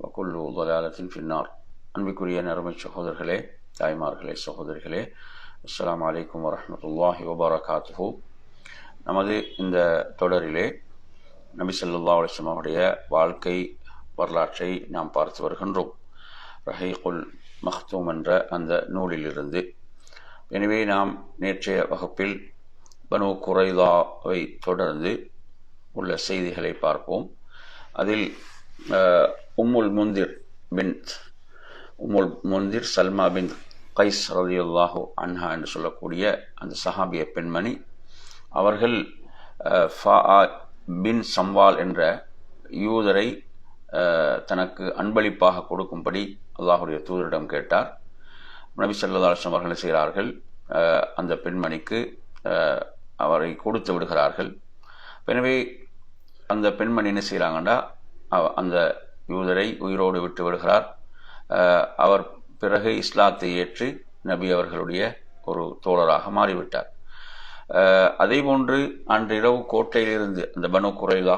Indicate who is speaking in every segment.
Speaker 1: வக்குள்ளு உதலாலத்தின் பின்னார் அன்பிற்குரிய நிறமை சகோதரர்களே தாய்மார்களே சகோதரிகளே அஸ்லாம் வலைக்கம் வரமத்துல்லாஹி வபரகாத்து நமது இந்த தொடரிலே நபி சொல்லா அலிஸ்லாம் வாழ்க்கை வரலாற்றை நாம் பார்த்து வருகின்றோம் ரஹை குல் மஹ்தூம் என்ற அந்த நூலிலிருந்து எனவே நாம் நேற்றைய வகுப்பில் பனு குறைதாவை தொடர்ந்து உள்ள செய்திகளை பார்ப்போம் அதில் உம்முல் முந்திர் பின் உம்முல் முந்திர் சல்மா பின் கைஸ் ரதியுல்லாஹு அன்ஹா என்று சொல்லக்கூடிய அந்த சஹாபிய பெண்மணி அவர்கள் ஃபா பின் சம்வால் என்ற யூதரை தனக்கு அன்பளிப்பாக கொடுக்கும்படி அல்லாஹுடைய தூதரிடம் கேட்டார். நபி ஸல்லல்லாஹு அலைஹி அவர்கள் செய்கிறார்கள்? அந்த பெண்மணிக்கு அவரை கொடுத்து விடுகிறார்கள். எனவே அந்த பெண்மணி என்ன செய்கிறாங்கன்னா அவ- அந்த யூதரை உயிரோடு விட்டு விடுகிறார். அவர் பிறகு இஸ்லாத்தை ஏற்று நபி அவர்களுடைய ஒரு தோழராக மாறிவிட்டார். அதே போன்று அன்றிரவு கோட்டையிலிருந்து அந்த பனு குறைலா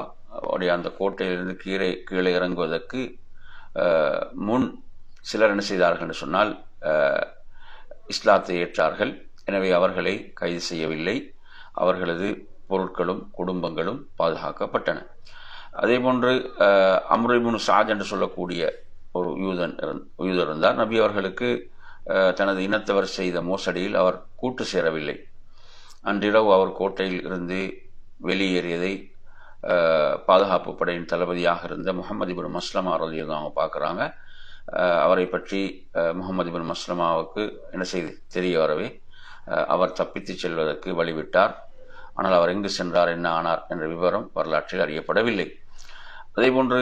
Speaker 1: உடைய அந்த கோட்டையிலிருந்து கீழே கீழே இறங்குவதற்கு முன் சிலர் என்ன செய்தார்கள் என்று சொன்னால் இஸ்லாத்தை ஏற்றார்கள். எனவே அவர்களை கைது செய்யவில்லை. அவர்களது பொருட்களும் குடும்பங்களும் பாதுகாக்கப்பட்டன. அதே போன்று அம்ரு ஷாஜ் என்று சொல்லக்கூடிய ஒரு யூதன் யூதர் இருந்தார். நபி அவர்களுக்கு தனது இனத்தவர் செய்த மோசடியில் அவர் கூட்டு சேரவில்லை. அன்றிரவு அவர் கோட்டையில் இருந்து வெளியேறியதை பாதுகாப்பு படையின் தளபதியாக இருந்த முகமது இபின் மஸ்லமா ரலியல்லாஹு அவங்க பார்க்குறாங்க. அவரை பற்றி முகமது இபின் மஸ்லமாவுக்கு என்ன செய்து தெரிய வரவே அவர் தப்பித்துச் செல்வதற்கு வழிவிட்டார். ஆனால் அவர் எங்கு சென்றார் என்ன ஆனார் என்ற விவரம் வரலாற்றில் அறியப்படவில்லை. அதேபோன்று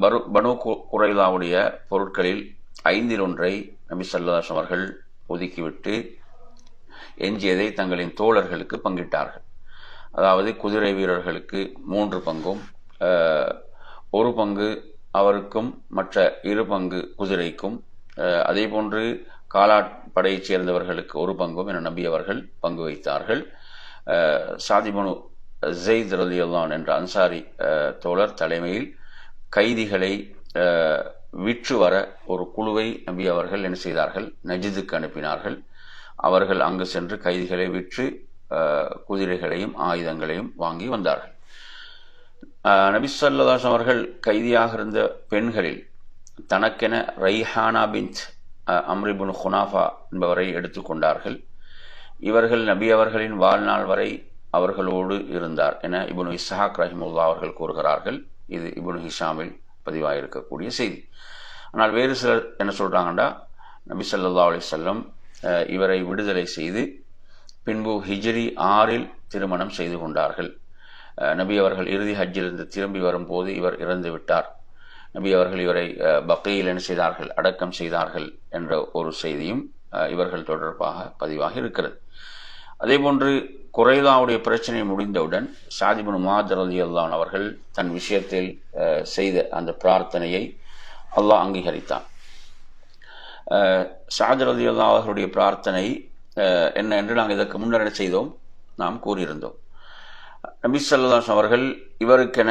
Speaker 1: பரு பனு கு- குறைலாவுடைய பொருட்களில் ஐந்தில் ஒன்றை நபி சல்லாஸ் அவர்கள் ஒதுக்கிவிட்டு எஞ்சியதை தங்களின் தோழர்களுக்கு பங்கிட்டார்கள். அதாவது குதிரை வீரர்களுக்கு மூன்று பங்கும் ஒரு பங்கு அவருக்கும் மற்ற இரு பங்கு குதிரைக்கும் அஹ், அதேபோன்று காலாட்படையைச் சேர்ந்தவர்களுக்கு ஒரு பங்கும் என நம்பி அவர்கள் பங்கு வைத்தார்கள். சாதிமனு ஜெயித் ரலியல்லான் என்ற அன்சாரி தோழர் தலைமையில் கைதிகளை விற்று வர ஒரு குழுவை நம்பி அவர்கள் என்ன செய்தார்கள்? நஜிதுக்கு அனுப்பினார்கள். அவர்கள் அங்கு சென்று கைதிகளை விற்று குதிரைகளையும் ஆயுதங்களையும் வாங்கி வந்தார்கள். அஹ், நபி அவர்கள் கைதியாக இருந்த பெண்களில் தனக்கென ரைஹானா பின்த் அம்ரிபுன் ஹுனாஃபா என்பவரை எடுத்துக்கொண்டார்கள் இவர்கள் நபி அவர்களின் வாழ்நாள் வரை அவர்களோடு இருந்தார் என இபுனு இஸ்ஹாக் ரஹிமுல்லா அவர்கள் கூறுகிறார்கள். இது இபுனு ஹிஷாமில் பதிவாயிருக்கக்கூடிய செய்தி. ஆனால் வேறு சிலர் என்ன சொல்கிறாங்கண்டா நபி சல்லா அலி வஸல்லம் இவரை விடுதலை செய்து பின்பு ஹிஜ்ரி ஆறில் திருமணம் செய்து கொண்டார்கள். நபி அவர்கள் இறுதி ஹஜ்ஜிலிருந்து திரும்பி வரும்போது இவர் இறந்து விட்டார். நபி அவர்கள் இவரை பக்கையில் என்ன செய்தார்கள் அடக்கம் செய்தார்கள் என்ற ஒரு செய்தியும் இவர்கள் தொடர்பாக பதிவாகி இருக்கிறது அதேபோன்று குறைதாவுடைய பிரச்சனை முடிந்தவுடன் சாதிபுன் மாதர் அலி அல்லான் அவர்கள் தன் விஷயத்தில் செய்த அந்த பிரார்த்தனையை அல்லாஹ் அங்கீகரித்தான். சாதர் அலி அல்லா அவர்களுடைய பிரார்த்தனை என்ன என்று நாங்கள் இதற்கு முன்னர் செய்தோம்? நாம் கூறியிருந்தோம். நபி சல்லாஸ் அவர்கள் இவருக்கென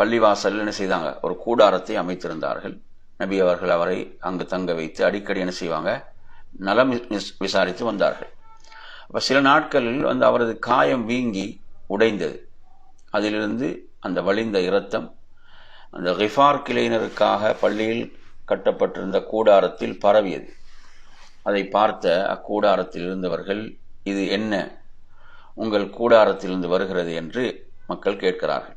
Speaker 1: பள்ளிவாசல் என்ன செய்தாங்க? ஒரு கூடாரத்தை அமைத்திருந்தார்கள். நபி அவர்கள் அவரை அங்கு தங்க வைத்து அடிக்கடி என்ன செய்வாங்க? நலம் விசாரித்து வந்தார்கள். அப்போ சில நாட்களில் வந்து அவரது காயம் வீங்கி உடைந்தது. அதிலிருந்து அந்த வழிந்த இரத்தம் அந்த ரிஃபார் கிளையினருக்காக பள்ளியில் கட்டப்பட்டிருந்த கூடாரத்தில் பரவியது. அதை பார்த்த அக்கூடாரத்தில் இருந்தவர்கள் இது என்ன? உங்கள் கூடாரத்திலிருந்து வருகிறது என்று மக்கள் கேட்கிறார்கள்.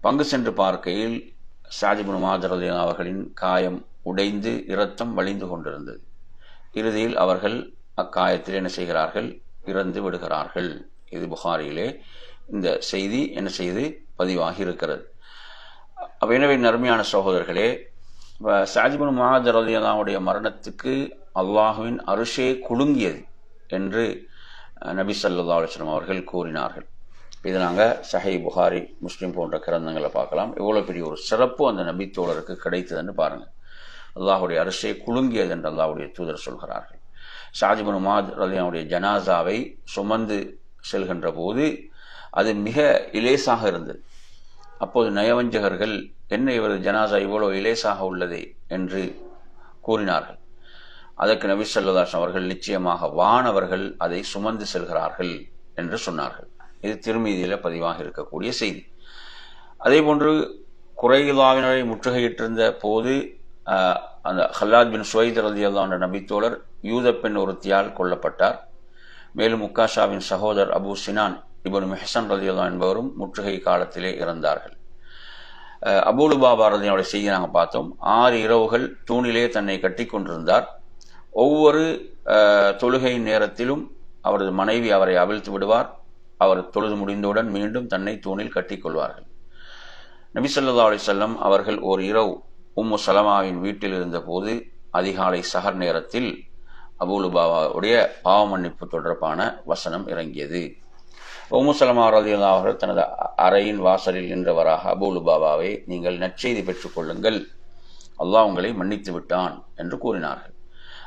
Speaker 1: பங்கு சென்று பார்க்கையில் சாஜிபுன் மாதரதி அவர்களின் காயம் உடைந்து இரத்தம் வழிந்து கொண்டிருந்தது. இறுதியில் அவர்கள் அக்காயத்தில் என்ன செய்கிறார்கள்? இறந்து விடுகிறார்கள். இது புகாரியிலே இந்த செய்தி என்ன செய்து பதிவாகி இருக்கிறது அப்போ எனவே நர்மையான சகோதரர்களே சாஜிபுன் மகாஜரதியதாவுடைய மரணத்துக்கு அல்லாஹுவின் அரிசே குலுங்கியது என்று நபி சல்லா அலுவலம் அவர்கள் கூறினார்கள். இது நாங்கள் சஹை புகாரி முஸ்லீம் போன்ற கிரந்தங்களை பார்க்கலாம். எவ்வளோ பெரிய ஒரு சிறப்பு அந்த நபித்தோழருக்கு கிடைத்ததுன்னு பாருங்கள் அல்லாஹுடைய அரிசை குலுங்கியது என்று அல்லாஹுடைய தூதர் சொல்கிறார்கள். ஷாஜிபுன் மாத் ரலியாவுடைய ஜனாசாவை சுமந்து செல்கின்ற போது அது மிக இலேசாக இருந்தது. அப்போது நயவஞ்சகர்கள் என்ன இவரது ஜனாசா இவ்வளோ இலேசாக உள்ளதே? என்று கூறினார்கள். அதற்கு நபி சொல்லதாஸ் அவர்கள் நிச்சயமாக வானவர்கள் அதை சுமந்து செல்கிறார்கள் என்று சொன்னார்கள். இது திருமீதியில் பதிவாக இருக்கக்கூடிய செய்தி. அதே போன்று குறைலாவினரை முற்றுகையிட்டிருந்த போது அந்த ஹல்லாத் பின் சுவைத் ரதியல்லா என்ற நபித்தோழர் யூத பெண் ஒருத்தியால் கொல்லப்பட்டார். மேலும் முக்காஷாவின் சகோதரர் அபு சினான் இபன் மெஹசன் ரதியல்லா என்பவரும் முற்றுகை காலத்திலே இறந்தார்கள். அபூலு பாபா ரதியனுடைய செய்தி நாங்கள் பார்த்தோம். ஆறு இரவுகள் தூணிலே தன்னை கட்டி கொண்டிருந்தார். ஒவ்வொரு தொழுகை நேரத்திலும் அவரது மனைவி அவரை அவிழ்த்து விடுவார். அவர் தொழுது முடிந்தவுடன் மீண்டும் தன்னை தூணில் கட்டிக்கொள்வார்கள் நபிசல்லா அலி செல்லம் அவர்கள் ஓர் இரவு உம்மு சலமாவின் வீட்டில் இருந்தபோது அதிகாலை சகர் நேரத்தில் அபூலுபாவாவுடைய பாவ மன்னிப்பு தொடர்பான வசனம் இறங்கியது. உம்மு சலமா ரதியுல்லா அவர்கள் தனது அறையின் வாசலில் நின்றவராக அபூலுபாபாவை நீங்கள் நற்செய்தி பெற்றுக் கொள்ளுங்கள். அல்லாஹ் உங்களை மன்னித்து விட்டான் என்று கூறினார்கள்.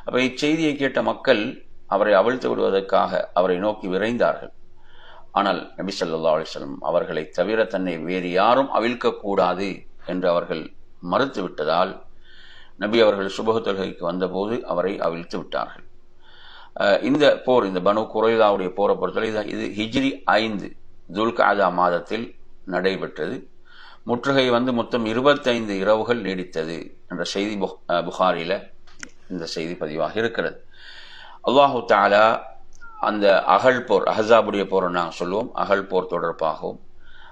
Speaker 1: அப்போ இச்செய்தியை கேட்ட மக்கள் அவரை அவிழ்த்து விடுவதற்காக அவரை நோக்கி விரைந்தார்கள். ஆனால் நபி சொல்லா அலிஸ்லம் அவர்களை தவிர தன்னை வேறு யாரும் அவிழ்க்கக்கூடாது என்று அவர்கள் மறுத்து விட்டதால் நபி அவர்கள் சுபக தொழுகைக்கு வந்தபோது அவரை அவிழ்த்து விட்டார்கள். இந்த போர் இந்த பனு குரைதாவுடைய போரை பொறுத்தவரை இது ஹிஜ்ரி ஐந்து துல்காதா மாதத்தில் நடைபெற்றது. முற்றுகை வந்து மொத்தம் இருபத்தைந்து இரவுகள் நீடித்தது என்ற செய்தி புகாரில இந்த செய்தி பதிவாக இருக்கிறது. அல்லாஹு தாலா அந்த அகல் போர் அஹசாபுடைய போர் நாங்கள் சொல்லுவோம் அகல் போர் தொடர்பாகவும்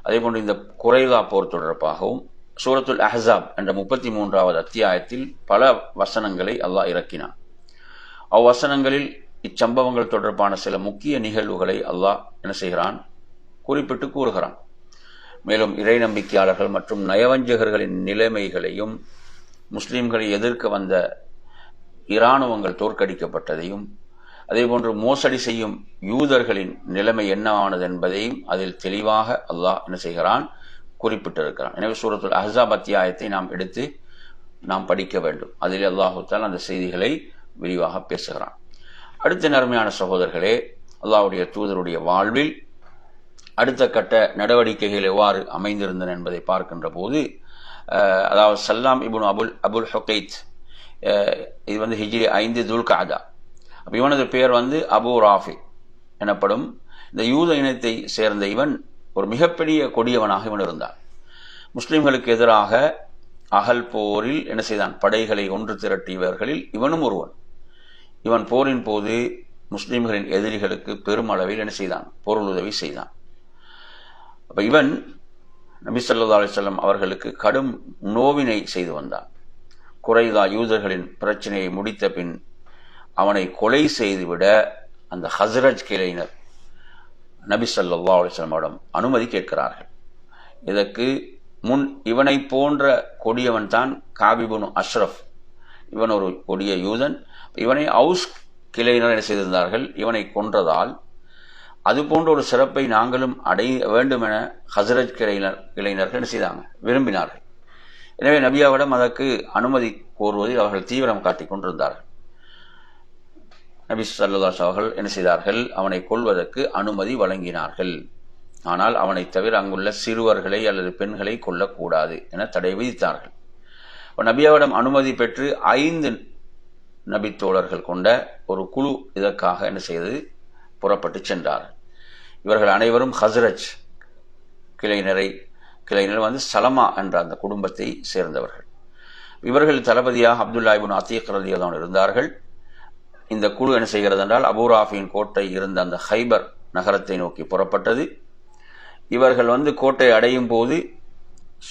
Speaker 1: அதே போன்று இந்த குறைதா போர் தொடர்பாகவும் சூரத்துல் அஹசாப் என்ற முப்பத்தி மூன்றாவது அத்தியாயத்தில் பல வசனங்களை அல்லாஹ் இறக்கினான். அவ்வசனங்களில் இச்சம்பவங்கள் தொடர்பான சில முக்கிய நிகழ்வுகளை அல்லாஹ் என்ன செய்கிறான்? குறிப்பிட்டு கூறுகிறான். மேலும் இறை நம்பிக்கையாளர்கள் மற்றும் நயவஞ்சகர்களின் நிலைமைகளையும் முஸ்லீம்களை எதிர்க்க வந்த இராணுவங்கள் தோற்கடிக்கப்பட்டதையும் அதேபோன்று மோசடி செய்யும் யூதர்களின் நிலைமை என்னவானது என்பதையும் அதில் தெளிவாக அல்லாஹ் என்ன செய்கிறான்? குறிப்பிட்டிருக்கிறான். எனவே சூரத்துல் அஹாப் அத்தியாயத்தை நாம் எடுத்து நாம் படிக்க வேண்டும். அதில் அல்லாஹுத்தால் அந்த செய்திகளை விரிவாக பேசுகிறான். அடுத்த நேர்மையான சகோதரர்களே அல்லாஹுடைய தூதருடைய வாழ்வில் அடுத்த கட்ட நடவடிக்கைகள் எவ்வாறு அமைந்திருந்தன என்பதை பார்க்கின்ற போது அதாவது சல்லாம் இபுன் அபுல் அபுல் ஹொகைத் இது வந்து ஹிஜ்ரி ஐந்து துல்காதா. அப்போ இவனது பெயர் வந்து அபு ராஃபி எனப்படும் இந்த யூத இனத்தை சேர்ந்த இவன் ஒரு மிகப்பெரிய கொடியவனாக இவன் இருந்தான். முஸ்லிம்களுக்கு எதிராக அகல் போரில் என்ன செய்தான்? படைகளை ஒன்று திரட்டியவர்களில் இவனும் ஒருவன். இவன் போரின் போது முஸ்லிம்களின் எதிரிகளுக்கு பெருமளவில் என்ன செய்தான்? பொருளுதவி செய்தான். அப்போ இவன் நபி சொல்லா அலிசல்லம் அவர்களுக்கு கடும் நோவினை செய்து வந்தான். குறைதா யூதர்களின் பிரச்சனையை முடித்த பின் அவனை கொலை செய்துவிட அந்த ஹசரஜ் கிளையினர் நபி சல்லா அலிஸ்லமிடம் அனுமதி கேட்கிறார்கள். இதற்கு முன் இவனை போன்ற கொடியவன் தான் காபிபுன் அஷ்ரஃப் இவன் ஒரு கொடிய யூதன். இவனை அவுஸ் கிளையினர் என்ன செய்திருந்தார்கள்? இவனை கொன்றதால் அது போன்ற ஒரு சிறப்பை நாங்களும் அடைய வேண்டும் என ஹசரத் கிளையினர் கிளையினர்கள் என்ன செய்தாங்க? விரும்பினார்கள். எனவே நபியாவிடம் அதற்கு அனுமதி கோருவதில் அவர்கள் தீவிரம் காட்டிக் கொண்டிருந்தார்கள். நபி சல்லாஸ் அவர்கள் என்ன செய்தார்கள்? அவனை கொள்வதற்கு அனுமதி வழங்கினார்கள். ஆனால் அவனை தவிர அங்குள்ள சிறுவர்களை அல்லது பெண்களை கொல்லக்கூடாது என தடை விதித்தார்கள். நபியாவிடம் அனுமதி பெற்று ஐந்து நபி தோழர்கள் கொண்ட ஒரு குழு இதற்காக என்ன செய்தது? புறப்பட்டு சென்றார்கள் இவர்கள் அனைவரும் ஹசரஜ் கிளையினரை கிளையினர் வந்து சலமா என்ற அந்த குடும்பத்தை சேர்ந்தவர்கள். இவர்கள் தளபதியாக அப்துல்லா இபின் அத்தீக் இருந்தார்கள். இந்த குழு என்ன செய்கிறது என்றால் அபூராஃபியின் கோட்டை இருந்த அந்த ஹைபர் நகரத்தை நோக்கி புறப்பட்டது. இவர்கள் வந்து கோட்டை அடையும் போது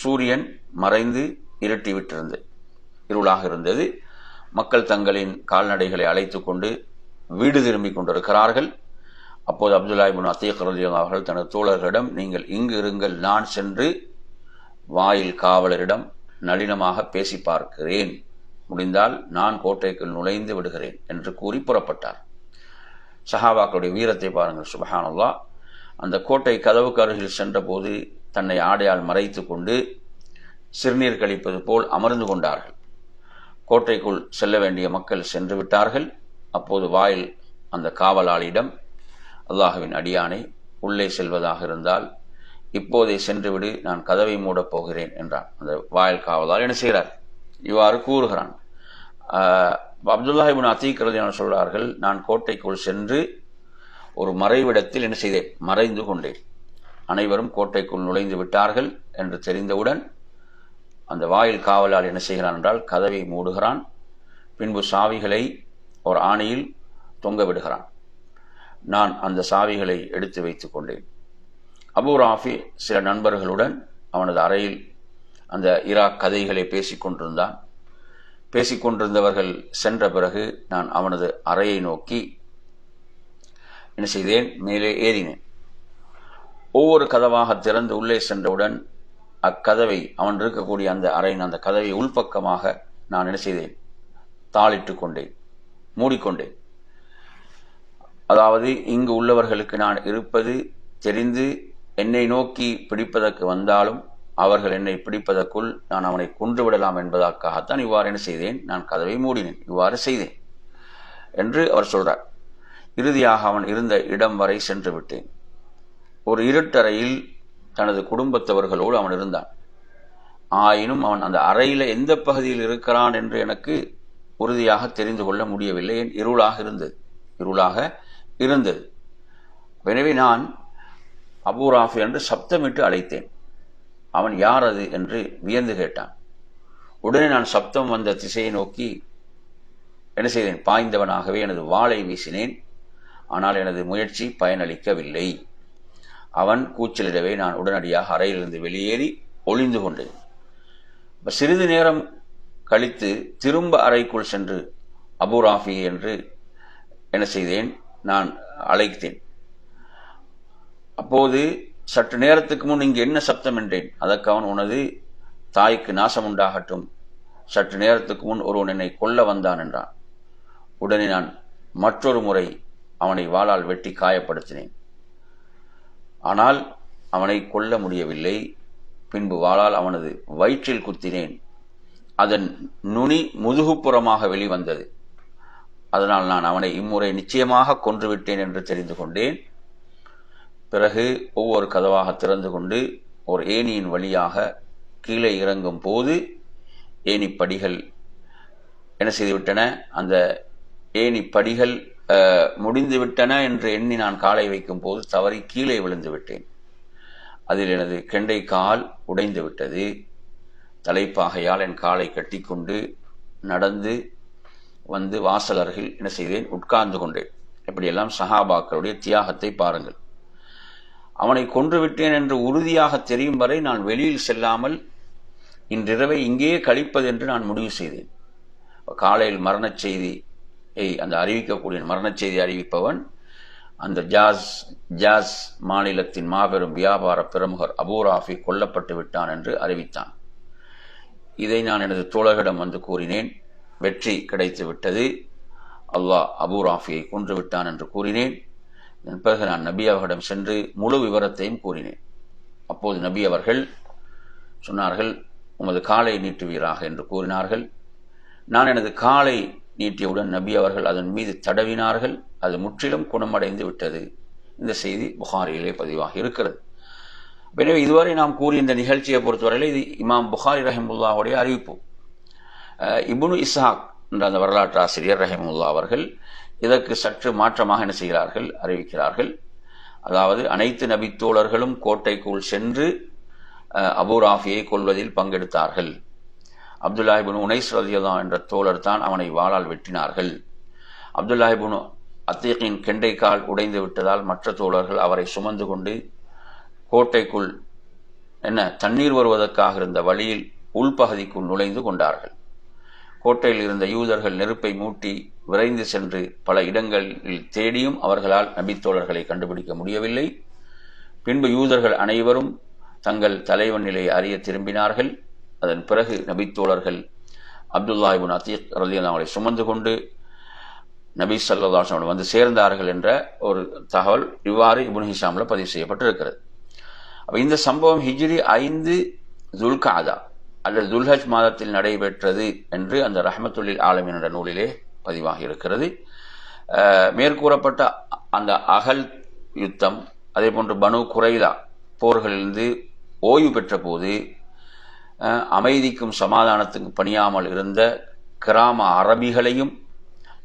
Speaker 1: சூரியன் மறைந்து இருட்டி விட்டிருந்தது இருளாக இருந்தது. மக்கள் தங்களின் கால்நடைகளை அழைத்து கொண்டு வீடு திரும்பி கொண்டிருக்கிறார்கள். அப்போது அப்துல்லாஹிபின் அத்தீக் அவர்கள் தனது தோழர்களிடம் நீங்கள் இங்கு இருங்கள் நான் சென்று வாயில் காவலரிடம் நளினமாக பேசி பார்க்கிறேன். முடிந்தால் நான் கோட்டைக்குள் நுழைந்து விடுகிறேன் என்று கூறி புறப்பட்டார். சஹாபாக்களுடைய வீரத்தை பாருங்கள் சுபஹானல்லா. அந்த கோட்டை கதவுக்கு அருகில் சென்றபோது தன்னை ஆடையால் மறைத்து கொண்டு சிறுநீர் கழிப்பது போல் அமர்ந்து கொண்டார்கள். கோட்டைக்குள் செல்ல வேண்டிய மக்கள் சென்று விட்டார்கள். அப்போது வாயில் அந்த காவலாளியிடம் அல்லாஹுவின் அடியானை உள்ளே செல்வதாக இருந்தால் இப்போதே சென்றுவிடு நான் கதவை மூடப் போகிறேன் என்றான். அந்த வாயில் காவலால் என்ன செய்கிறார்? இவ்வாறு கூறுகிறான். அப்துல்லாஹிபின் அத்தீக் ரலியான சொல்கிறார்கள் நான் கோட்டைக்குள் சென்று ஒரு மறைவிடத்தில் என்ன செய்தேன்? மறைந்து கொண்டேன். அனைவரும் கோட்டைக்குள் நுழைந்து விட்டார்கள் என்று தெரிந்தவுடன் அந்த வாயில் காவலால் என்ன செய்கிறான் என்றால் கதவை மூடுகிறான். பின்பு சாவிகளை ஒரு ஆணையில் தொங்க விடுகிறான். நான் அந்த சாவிகளை எடுத்து வைத்துக் கொண்டேன். அபு ராஃபி சில நண்பர்களுடன் அவனது அறையில் அந்த ஈராக் கதைகளை பேசிக்கொண்டிருந்தான் பேசிக்கொண்டிருந்தவர்கள் சென்ற பிறகு நான் அவனது அறையை நோக்கி என்ன செய்தேன்? மேலே ஏறினேன். ஒவ்வொரு கதவாக திறந்து உள்ளே சென்றவுடன் அக்கதவை அவன் இருக்கக்கூடிய அந்த அறையின் அந்த கதவை உள்பக்கமாக நான் என்ன செய்தேன்? தாளிட்டு கொண்டேன் மூடிக்கொண்டேன். அதாவது இங்கு உள்ளவர்களுக்கு நான் இருப்பது தெரிந்து என்னை நோக்கி பிடிப்பதற்கு வந்தாலும் அவர்கள் என்னை பிடிப்பதற்குள் நான் அவனை கொன்றுவிடலாம் என்பதற்காகத்தான் இவ்வாறு என்ன செய்தேன். நான் கதவை மூடினேன். இவ்வாறு செய்தேன் என்று அவர் சொல்றார். இறுதியாக அவன் இருந்த இடம் வரை சென்று விட்டேன். ஒரு இருட்டறையில் தனது குடும்பத்தவர்களோடு அவன் இருந்தான். ஆயினும் அவன் அந்த அறையில் எந்த பகுதியில் இருக்கிறான் என்று எனக்கு உறுதியாக தெரிந்து கொள்ள முடியவில்லை. என் இருளாக இருந்தது. இருளாக இருந்தது. எனவே நான் அபூராஃபி என்று சப்தமிட்டு அழைத்தேன். அவன் யார் அது என்று வியந்து கேட்டான். உடனே நான் சப்தம் வந்த திசையை நோக்கி என்ன செய்தேன்? பாய்ந்தவனாகவே எனது வாளை வீசினேன். ஆனால் எனது முயற்சி பயனளிக்கவில்லை. அவன் கூச்சலிடவே நான் உடனடியாக அறையிலிருந்து வெளியேறி ஒளிந்து கொண்டேன். சிறிது நேரம் கழித்து திரும்ப அறைக்குள் சென்று அபுராஃபி என்று என்ன செய்தேன்? நான் அழைத்தேன். அப்போது சற்று நேரத்துக்கு முன் இங்கு என்ன சப்தம் என்றேன். அதற்கு அவன் உனது தாய்க்கு நாசம் உண்டாகட்டும். சற்று நேரத்துக்கு முன் ஒருவன் என்னை கொல்ல வந்தான் என்றான். உடனே நான் மற்றொரு முறை அவனை வாளால் வெட்டி காயப்படுத்தினேன். ஆனால் அவனை கொல்ல முடியவில்லை. பின்பு வாளால் அவனது வயிற்றில் குத்தினேன். அதன் நுனி முதுகுப்புறமாக வெளிவந்தது. அதனால் நான் அவனை இம்முறை நிச்சயமாக கொன்றுவிட்டேன் என்று தெரிந்து கொண்டேன். பிறகு ஒவ்வொரு கதவாக திறந்து கொண்டு ஒரு ஏணியின் வழியாக கீழே இறங்கும் போது ஏணிப்படிகள் படிகள் என்ன செய்துவிட்டன? அந்த ஏணி படிகள் என்று எண்ணி நான் காலை வைக்கும் போது தவறி கீழே விழுந்து விட்டேன் அதில் எனது கெண்டை கால் உடைந்து விட்டது தலைப்பாகையால் என் காலை கட்டிக்கொண்டு நடந்து வந்து வாசல் அருகில் என்ன செய்தேன்? உட்கார்ந்து கொண்டேன். இப்படியெல்லாம் சஹாபாக்களுடைய தியாகத்தை பாருங்கள். அவனை கொன்றுவிட்டேன் என்று உறுதியாக தெரியும் வரை நான் வெளியில் செல்லாமல் இன்றிரவை இங்கேயே கழிப்பது என்று நான் முடிவு செய்தேன். காலையில் மரணச் செய்தி அந்த அறிவிக்கக்கூடிய மரணச் செய்தி அறிவிப்பவன் அந்த ஜாஸ் ஜாஸ் மாநிலத்தின் மாபெரும் வியாபார பிரமுகர் அபூராஃபி கொல்லப்பட்டு விட்டான் என்று அறிவித்தான். இதை நான் எனது தோழர்களிடம் வந்து கூறினேன். வெற்றி கிடைத்து விட்டது அல்லாஹ் அபூராஃபியை கொன்று விட்டான் என்று கூறினேன். பிறகு நான் நபி அவர்களிடம் சென்று முழு விவரத்தையும் கூறினேன். அப்போது நபி அவர்கள் சொன்னார்கள் உமது காலை நீட்டுவீராக என்று கூறினார்கள். நான் எனது காலை நீட்டியவுடன் நபி அவர்கள் அதன் மீது தடவினார்கள். அது முற்றிலும் குணமடைந்து விட்டது. இந்த செய்தி புகாரியிலே பதிவாக இருக்கிறது. எனவே இதுவரை நாம் கூறிய இந்த நிகழ்ச்சியை பொறுத்தவரையில் இது இமாம் புகாரி ரஹிமுல்லாவுடைய அறிவிப்பு. இபுனு இஸ்ஹாக் என்ற அந்த வரலாற்று ஆசிரியர் ரஹிமுல்லா அவர்கள் இதற்கு சற்று மாற்றமாக என்ன செய்கிறார்கள்? அறிவிக்கிறார்கள். அதாவது அனைத்து நபித்தோழர்களும் கோட்டைக்குள் சென்று அபு ராஃபியை கொள்வதில் பங்கெடுத்தார்கள். அப்துல்லாஹிபுன் உனைஸ் ரதியதான் என்ற தோழர் தான் அவனை வாளால் வெட்டினார்கள். அப்துல்லாஹிபுன் அத்தீக்கின் கெண்டைக்கால் உடைந்து விட்டதால் மற்ற தோழர்கள் அவரை சுமந்து கொண்டு கோட்டைக்குள் என்ன தண்ணீர் வருவதற்காக இருந்த வழியில் உள்பகுதிக்குள் நுழைந்து கொண்டார்கள். கோட்டையில் இருந்த யூதர்கள் நெருப்பை மூட்டி விரைந்து சென்று பல இடங்களில் தேடியும் அவர்களால் நபித்தோழர்களை கண்டுபிடிக்க முடியவில்லை. பின்பு யூதர்கள் அனைவரும் தங்கள் தலைவன் நிலையை அறிய திரும்பினார்கள். அதன் பிறகு நபித்தோழர்கள் அப்துல்லாஹிபுன் அத்தீக் ரலியல்லாஹுவை சுமந்து கொண்டு நபி சல்லாஹ் வந்து சேர்ந்தார்கள் என்ற ஒரு தகவல் இவ்வாறு இபுன் ஹிஷாமில் பதிவு செய்யப்பட்டிருக்கிறது. அப்போ இந்த சம்பவம் ஹிஜ்ரி ஐந்து துல்காதா அல்லது துல்ஹஜ் மாதத்தில் நடைபெற்றது என்று அந்த ரஹமத்துல்லில் ஆலமின் என்ற நூலிலே பதிவாகி இருக்கிறது. மேற்கூறப்பட்ட அந்த அகல் யுத்தம் அதே போன்று பனு குறைலா போர்களிலிருந்து ஓய்வு பெற்ற போது அமைதிக்கும் சமாதானத்துக்கும் பணியாமல் இருந்த கிராம அரபிகளையும்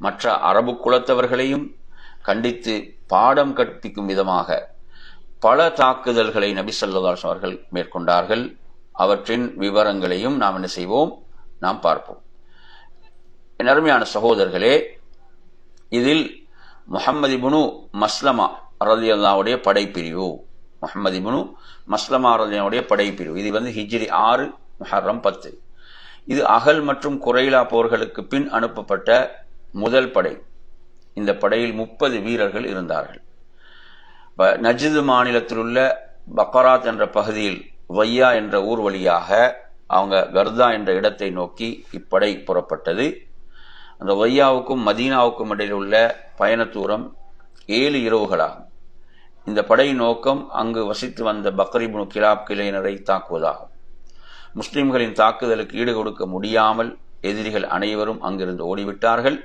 Speaker 1: மற்ற அரபு குலத்தவர்களையும் கண்டித்து பாடம் கற்பிக்கும் விதமாக பல தாக்குதல்களை நபி சொல்லதாஸ் அவர்கள் மேற்கொண்டார்கள். அவற்றின் விவரங்களையும் நாம் என்ன செய்வோம்? நாம் பார்ப்போம். என் அருமையான சகோதரர்களே இதில் முஹம்மது இபுனு மஸ்லமா ரலி அல்லாவுடைய படைப்பிரிவு. முகமது இபுனு மஸ்லமா ரலியாவுடைய படைப்பிரிவு. இது வந்து ஹிஜ்ரி ஆறு முஹர்ரம் பத்து. இது அகல் மற்றும் குறைலா போர்களுக்கு பின் அனுப்பப்பட்ட முதல் படை. இந்த படையில் முப்பது வீரர்கள் இருந்தார்கள். நஜிது மாநிலத்தில் உள்ள பக்கராத் என்ற பகுதியில் வையா என்ற ஊர் வழியாக அவங்க கர்தா என்ற இடத்தை நோக்கி இப்படை புறப்பட்டது. அந்த ஒய்யாவுக்கும் மதீனாவுக்கும் இடையில் உள்ள பயண தூரம் ஏழு இரவுகளாகும். இந்த படையின் நோக்கம் அங்கு வசித்து வந்த பக்ரிபுனு கிலாப் கிளையினரை தாக்குவதாகும். முஸ்லிம்களின் தாக்குதலுக்கு ஈடு கொடுக்க முடியாமல் எதிரிகள் அனைவரும் அங்கிருந்து ஓடிவிட்டார்கள்.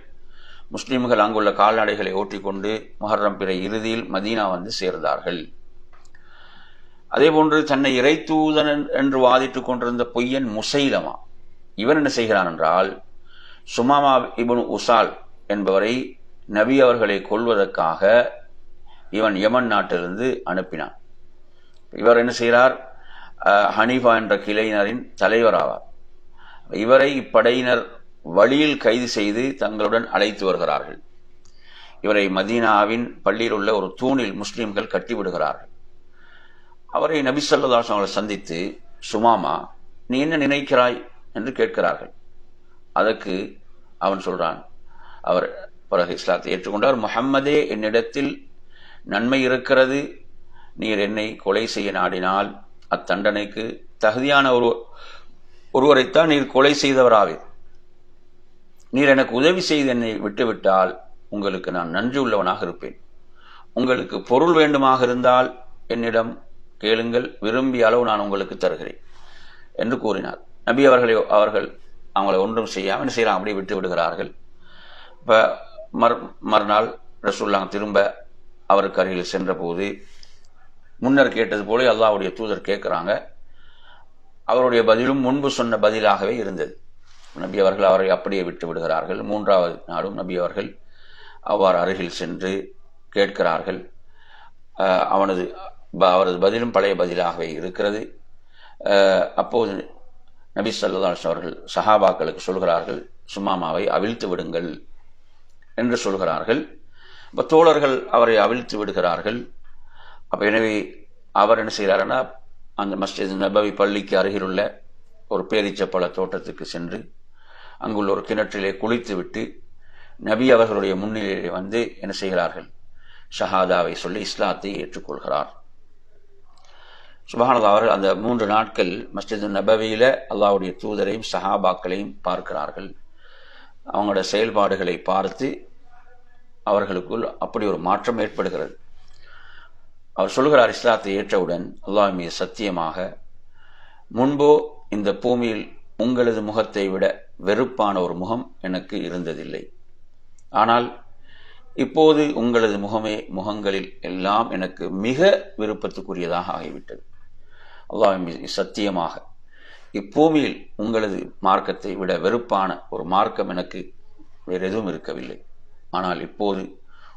Speaker 1: முஸ்லிம்கள் அங்குள்ள கால்நடைகளை ஓட்டிக்கொண்டு முஹர்ரம் பிறை இறுதியில் மதீனா வந்து சேர்ந்தார்கள். அதேபோன்று தன்னை இறைத்தூதன் என்று வாதிட்டுக் கொண்டிருந்த பொய்யன் முசைலமா. இவன் என்ன செய்கிறான் என்றால் சுமாமா இபுன் உசால் என்பவரை நபி அவர்களை கொள்வதற்காக இவன் யமன் நாட்டிலிருந்து அனுப்பினான். இவர் என்ன செய்கிறார்? ஹனீஃபா என்ற கிளையினரின் தலைவர் ஆவார். இவரை இப்படையினர் வழியில் கைது செய்து தங்களுடன் அழைத்து வருகிறார்கள். இவரை மதீனாவின் பள்ளியில் உள்ள ஒரு தூணில் முஸ்லீம்கள் கட்டிவிடுகிறார்கள் அவரை நபி சொல்லதாஸ் அவங்களை சந்தித்து சுமாமா நீ என்ன நினைக்கிறாய்? என்று கேட்கிறார்கள். அதற்கு அவன் சொல்றான். அவர் பிறகு இஸ்லாத்தை ஏற்றுக்கொண்டார். முகம்மதே என்னிடத்தில் நன்மை இருக்கிறது. நீர் என்னை கொலை செய்ய நாடினால் அத்தண்டனைக்கு தகுதியான ஒரு ஒருவரைத்தான் நீர் கொலை செய்தவராவே. நீர் எனக்கு உதவி செய்து என்னை விட்டுவிட்டால் உங்களுக்கு நான் நன்றி உள்ளவனாக இருப்பேன். உங்களுக்கு பொருள் வேண்டுமாக இருந்தால் என்னிடம் கேளுங்கள். விரும்பிய அளவு நான் உங்களுக்கு தருகிறேன். என்று கூறினார். நபி அவர்களை அவர்கள் அவங்களை ஒன்றும் செய்யாமல் என்ன செய்யலாம்? அப்படியே விட்டு விடுகிறார்கள். இப்போ மறு மறுநாள் ரசூல்லாங்க திரும்ப அவருக்கு அருகில் சென்றபோது முன்னர் கேட்டது போல அல்லாவுடைய தூதர் கேட்குறாங்க. அவருடைய பதிலும் முன்பு சொன்ன பதிலாகவே இருந்தது. நபி அவர்கள் அவரை அப்படியே விட்டு விடுகிறார்கள். மூன்றாவது நாளும் நபி அவர்கள் அவ்வாறு அருகில் சென்று கேட்கிறார்கள். அவனது அவரது பதிலும் பழைய பதிலாகவே இருக்கிறது. அப்போது நபி சல்லாஸ் அவர்கள் சஹாபாக்களுக்கு சொல்கிறார்கள் சுமாமாவை அவிழ்த்து விடுங்கள் என்று சொல்கிறார்கள். இப்போ தோழர்கள் அவரை அவிழ்த்து விடுகிறார்கள். அப்போ எனவே அவர் என்ன செய்கிறாருன்னா அந்த மஸ்ஜித் நபவி பள்ளிக்கு அருகிலுள்ள ஒரு பேரிச்சப்பழ தோட்டத்துக்கு சென்று அங்குள்ள ஒரு கிணற்றிலே குளித்து விட்டு நபி அவர்களுடைய முன்னிலையிலே வந்து என்ன செய்கிறார்கள்? ஷஹாதாவை சொல்லி இஸ்லாத்தை ஏற்றுக்கொள்கிறார். சுபஹானதா அவர்கள் அந்த மூன்று நாட்கள் மஸ்ஜிது நபவியில் அல்லாவுடைய தூதரையும் சஹாபாக்களையும் பார்க்கிறார்கள். அவங்களோட செயல்பாடுகளை பார்த்து அவர்களுக்குள் அப்படி ஒரு மாற்றம் ஏற்படுகிறது. அவர் சொல்கிறார் இஸ்லாத்தை ஏற்றவுடன் அல்லாஹ் மீது சத்தியமாக முன்போ இந்த பூமியில் உங்களது முகத்தை விட வெறுப்பான ஒரு முகம் எனக்கு இருந்ததில்லை. ஆனால் இப்போது உங்களது முகமே முகங்களில் எல்லாம் எனக்கு மிக விருப்பத்துக்குரியதாக ஆகிவிட்டது. அல்லாஹ் சத்தியமாக இப்பூமியில் உங்களது மார்க்கத்தை விட வெறுப்பான ஒரு மார்க்கம் எனக்கு வேறு எதுவும் இருக்கவில்லை. ஆனால் இப்போது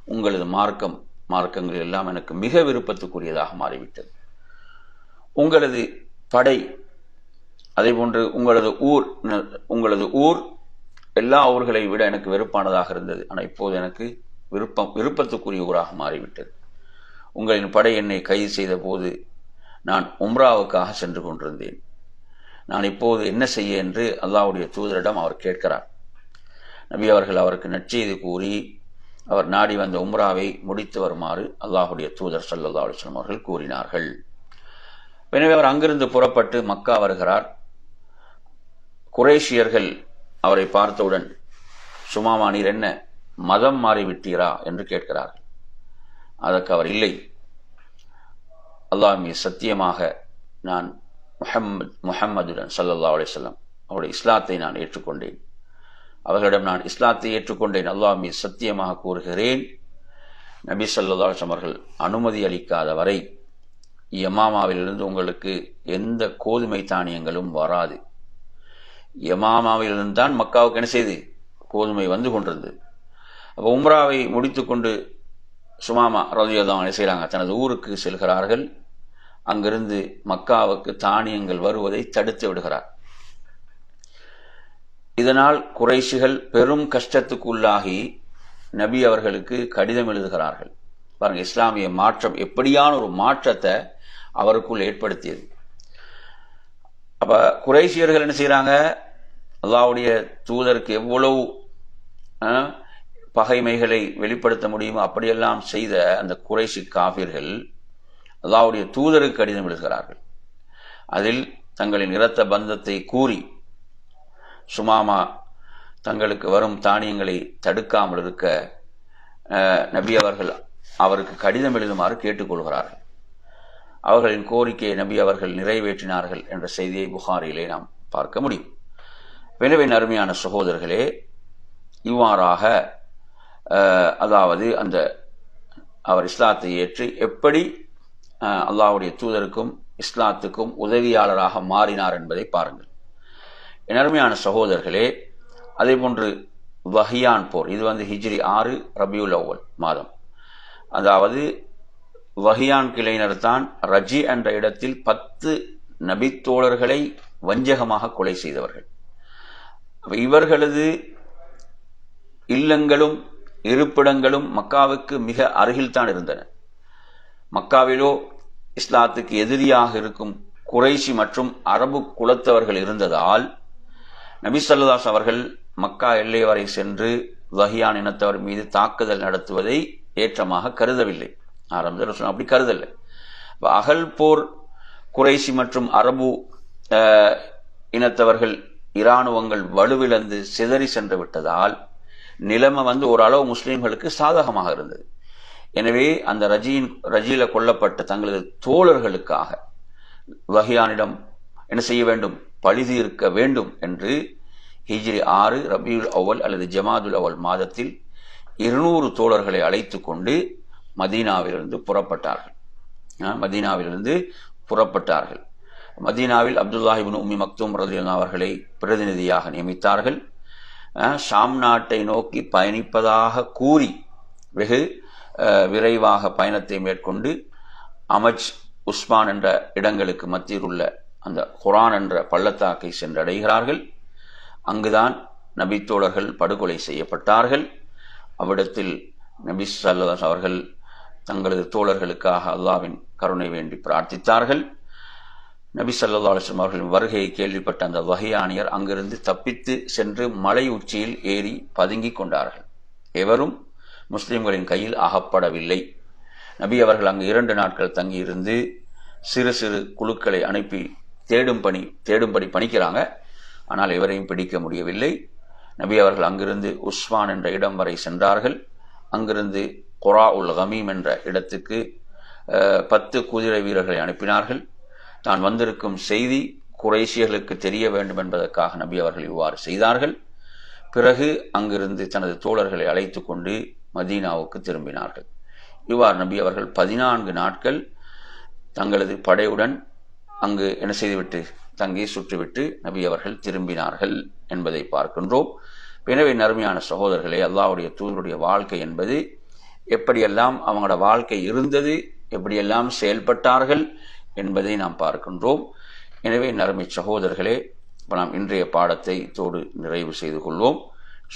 Speaker 1: உங்களது மார்க்கம் மார்க்கங்கள் எல்லாம் எனக்கு மிக விருப்பத்துக்குரியதாக மாறிவிட்டது. உங்களது படை அதே போன்று உங்களது ஊர் உங்களது ஊர் எல்லா ஊர்களை விட எனக்கு வெறுப்பானதாக இருந்தது. ஆனால் இப்போது எனக்கு விருப்பம் விருப்பத்துக்குரிய ஊராக மாறிவிட்டது. உங்களின் படை என்னை கைது செய்த போது நான் உம்ராவுக்காக சென்று கொண்டிருந்தேன். நான் இப்போது என்ன செய்ய என்று அல்லாவுடைய தூதரிடம் அவர் கேட்கிறார். நபி அவர்கள் அவருக்கு நற்செய்து கூறி அவர் நாடி வந்த உம்ராவை முடித்து வருமாறு அல்லாஹுடைய தூதர் சல்லா அலுவலம் அவர்கள் கூறினார்கள். எனவே அவர் அங்கிருந்து புறப்பட்டு மக்கா வருகிறார். குரேஷியர்கள் அவரை பார்த்தவுடன் சுமாமா நீர் என்ன மதம் மாறிவிட்டீரா? என்று கேட்கிறார்கள். அதற்கு அவர் இல்லை அல்லாஹ் மீ சத்தியமாக நான் முஹம்மது முஹம்மதுடன் சல்லல்லா அலிசல்லாம் அவருடைய இஸ்லாத்தை நான் ஏற்றுக்கொண்டேன். அவர்களிடம் நான் இஸ்லாத்தை ஏற்றுக்கொண்டேன். அல்லாஹ் மீ சத்தியமாக கூறுகிறேன். நபி சல்லா அவர்கள் அனுமதி அளிக்காத வரை யமாமாவிலிருந்து உங்களுக்கு எந்த கோதுமை தானியங்களும் வராது. யமாமாவிலிருந்து தான் மக்காவுக்கு என்ன செய்து? கோதுமை வந்து கொண்டிருந்தது. அப்போ உம்ராவை முடித்துக்கொண்டு சுமாமா ரதியோதான் என்ன செய்கிறாங்க தனது ஊருக்கு செல்கிறார்கள். அங்கிருந்து மக்காவுக்கு தானியங்கள் வருவதை தடுத்து விடுகிறார். இதனால் குறைஷிகள் பெரும் கஷ்டத்துக்குள்ளாகி நபி அவர்களுக்கு கடிதம் எழுதுகிறார்கள். பாருங்க இஸ்லாமிய மாற்றம் எப்படியான ஒரு மாற்றத்தை அவருக்குள் ஏற்படுத்தியது. அப்ப குறைசியர்கள் என்ன செய்கிறாங்க அல்லாவுடைய தூதருக்கு எவ்வளவு பகைமைகளை வெளிப்படுத்த முடியுமோ அப்படியெல்லாம் செய்த அந்த குறைசி காவிர்கள் அல்லாவுடைய தூதருக்கு கடிதம் எழுதுகிறார்கள். அதில் தங்களின் இரத்த பந்தத்தை கூறி சுமாமா தங்களுக்கு வரும் தானியங்களை தடுக்காமல் இருக்க நபி அவர்கள் அவருக்கு கடிதம் எழுதுமாறு கேட்டுக்கொள்கிறார்கள் அவர்களின் கோரிக்கையை நபி அவர்கள் நிறைவேற்றினார்கள் என்ற செய்தியை புகாரிலே நாம் பார்க்க முடியும். எனவே அருமையான சகோதரர்களே இவ்வாறாக அதாவது அந்த அவர் இஸ்லாத்தை ஏற்று எப்படி அல்லாவுடைய தூதருக்கும் இஸ்லாத்துக்கும் உதவியாளராக மாறினார் என்பதை பாருங்கள். எனர்மையான சகோதரர்களே அதே போன்று வஹியான் போர் இது வந்து ஹிஜ்ரி ஆறு ரபியுல் அவ்வல் மாதம். அதாவது வஹியான் கிளையினர் தான் ரஜி என்ற இடத்தில் பத்து நபித்தோழர்களை வஞ்சகமாக கொலை செய்தவர்கள். இவர்களது இல்லங்களும் இருப்பிடங்களும் மக்காவுக்கு மிக அருகில்தான் இருந்தன. மக்காவிலோ இஸ்லாத்துக்கு எதிரியாக இருக்கும் குறைசி மற்றும் அரபு குலத்தவர்கள் இருந்ததால் நபிசல்லாஸ் அவர்கள் மக்கா எல்லை வரை சென்று வஹியான் இனத்தவர் மீது தாக்குதல் நடத்துவதை ஏற்றமாக கருதவில்லை. ஆரம்பத்தில் அப்படி கருதலை. அகல் போர் குறைசி மற்றும் அரபு இனத்தவர்கள் இராணுவங்கள் வலுவிழந்து சிதறி சென்று விட்டதால் நிலைமை வந்து ஓரளவு முஸ்லீம்களுக்கு சாதகமாக இருந்தது. எனவே அந்த ரஜியின் ரஜியில கொல்லப்பட்ட தங்களது தோழர்களுக்காக வஹியானிடம் என்ன செய்ய வேண்டும்? பழிது இருக்க வேண்டும் என்று ஹிஜ்ரி ஆறு ரபியுல் அவல் அல்லது ஜமாதுல் அவல் மாதத்தில் இருநூறு தோழர்களை அழைத்து கொண்டு மதீனாவிலிருந்து புறப்பட்டார்கள். மதீனாவிலிருந்து புறப்பட்டார்கள். மதீனாவில் அப்துல்லாஹிபின் உம்மி மக்தூம் ரதியல்லா அவர்களை பிரதிநிதியாக நியமித்தார்கள். ஷாம் நாட்டை நோக்கி பயணிப்பதாக கூறி வெகு விரைவாக பயணத்தை மேற்கொண்டு அமஜ் உஸ்மான் என்ற இடங்களுக்கு மத்தியில் உள்ள அந்த குரான் என்ற பள்ளத்தாக்கை சென்றடைகிறார்கள். அங்குதான் நபித்தோழர்கள் படுகொலை செய்யப்பட்டார்கள். அவ்விடத்தில் நபி சல்லாஸ் அவர்கள் தங்களது தோழர்களுக்காக அல்லாவின் கருணை வேண்டி பிரார்த்தித்தார்கள். நபி சல்லா அலுவலம் அவர்களின் வருகையை கேள்விப்பட்ட அந்த வகையானியர் அங்கிருந்து தப்பித்து சென்று மலை உச்சியில் ஏறி பதுங்கிக் கொண்டார்கள். எவரும் முஸ்லிம்களின் கையில் அகப்படவில்லை. நபி அவர்கள் அங்கு இரண்டு நாட்கள் தங்கியிருந்து சிறு சிறு குழுக்களை அனுப்பி தேடும் பணி தேடும்படி பணிக்கிறாங்க. ஆனால் எவரையும் பிடிக்க முடியவில்லை. நபி அவர்கள் அங்கிருந்து உஸ்மான் என்ற இடம் வரை சென்றார்கள். அங்கிருந்து கொரா உல் ஹமீம் என்ற இடத்துக்கு பத்து குதிரை வீரர்களை அனுப்பினார்கள். தான் வந்திருக்கும் செய்தி குறைசியர்களுக்கு தெரிய வேண்டும் என்பதற்காக நபி அவர்கள் இவ்வாறு செய்தார்கள். பிறகு அங்கிருந்து தனது தோழர்களை அழைத்து கொண்டு மதீனாவுக்கு திரும்பினார்கள். இவ்வாறு நபி அவர்கள் பதினான்கு நாட்கள் தங்களது படையுடன் அங்கு என்ன செய்துவிட்டு தங்கி சுற்றிவிட்டு நபி அவர்கள் திரும்பினார்கள் என்பதை பார்க்கின்றோம். எனவே நறுமையான சகோதரர்களே அல்லாவுடைய தூதருடைய வாழ்க்கை என்பது எப்படியெல்லாம் அவங்களோட வாழ்க்கை இருந்தது எப்படியெல்லாம் செயல்பட்டார்கள் என்பதை நாம் பார்க்கின்றோம். எனவே நறுமை சகோதரர்களே இப்போ நாம் இன்றைய பாடத்தை தோடு நிறைவு செய்து கொள்வோம்.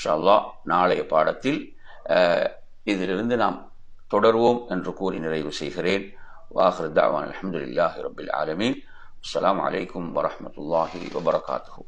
Speaker 1: ஷல்லா நாளைய பாடத்தில் இதிலிருந்து நாம் தொடர்வோம் என்று கூறி நிறைவு செய்கிறேன். வாஹர் தாவான் அலமதுல்லாஹி ரபில் ஆலமீன். அஸ்லாம் வலைக்கம் வரமத்துல்லாஹி வபரகாத்து